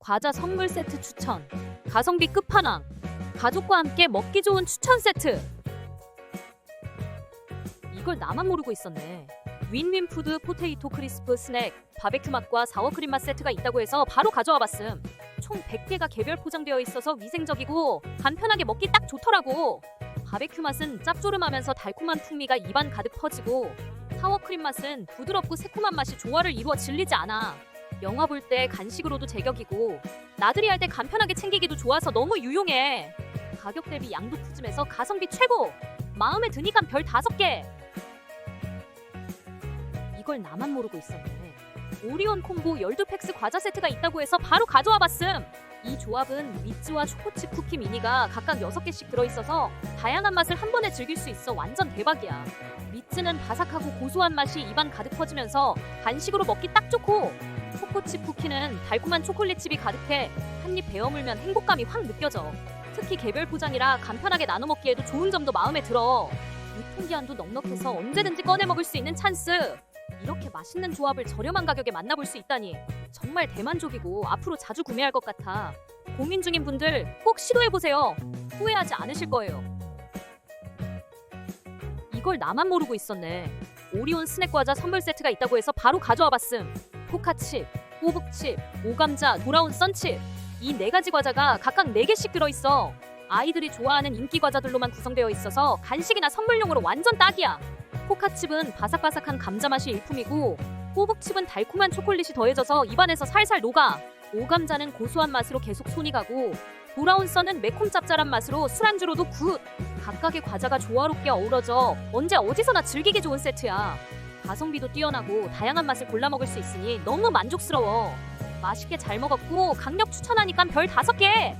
과자 선물 세트 추천. 가성비 끝판왕. 가족과 함께 먹기 좋은 추천 세트. 이걸 나만 모르고 있었네. 윈윈 푸드 포테이토 크리스프 스낵 바베큐 맛과 사워 크림 맛 세트가 있다고 해서 바로 가져와 봤음. 총 100개가 개별 포장되어 있어서 위생적이고 간편하게 먹기 딱 좋더라고. 바베큐 맛은 짭조름하면서 달콤한 풍미가 입안 가득 퍼지고 사워 크림 맛은 부드럽고 새콤한 맛이 조화를 이루어 질리지 않아. 영화 볼 때 간식으로도 제격이고 나들이 할 때 간편하게 챙기기도 좋아서 너무 유용해. 가격 대비 양도 푸짐해서 가성비 최고. 마음에 드니까 별 다섯 개. 이걸 나만 모르고 있었네. 오리온 콤보 12팩스 과자 세트가 있다고 해서 바로 가져와 봤음. 이 조합은 미츠와 초코칩 쿠키 미니가 각각 6개씩 들어있어서 다양한 맛을 한 번에 즐길 수 있어 완전 대박이야. 미츠는 바삭하고 고소한 맛이 입안 가득 퍼지면서 간식으로 먹기 딱 좋고 초코칩 쿠키는 달콤한 초콜릿칩이 가득해 한 입 베어 물면 행복감이 확 느껴져. 특히 개별 포장이라 간편하게 나눠 먹기에도 좋은 점도 마음에 들어. 유통기한도 넉넉해서 언제든지 꺼내 먹을 수 있는 찬스. 이렇게 맛있는 조합을 저렴한 가격에 만나볼 수 있다니 정말 대만족이고 앞으로 자주 구매할 것 같아. 고민 중인 분들 꼭 시도해 보세요. 후회하지 않으실 거예요. 이걸 나만 모르고 있었네. 오리온 스낵 과자 선물 세트가 있다고 해서 바로 가져와 봤음. 포카칩, 호북칩, 오감자, 돌아온 썬칩. 이 네 가지 과자가 각각 네 개씩 들어 있어. 아이들이 좋아하는 인기 과자들로만 구성되어 있어서 간식이나 선물용으로 완전 딱이야. 포카칩은 바삭바삭한 감자 맛이 일품이고 호북칩은 달콤한 초콜릿이 더해져서 입안에서 살살 녹아. 오감자는 고소한 맛으로 계속 손이 가고 돌아온 썬은 매콤 짭짤한 맛으로 술안주로도 굿. 각각의 과자가 조화롭게 어우러져 언제 어디서나 즐기기 좋은 세트야. 가성비도 뛰어나고 다양한 맛을 골라 먹을 수 있으니 너무 만족스러워. 맛있게 잘 먹었고 강력 추천하니까 별 다섯 개.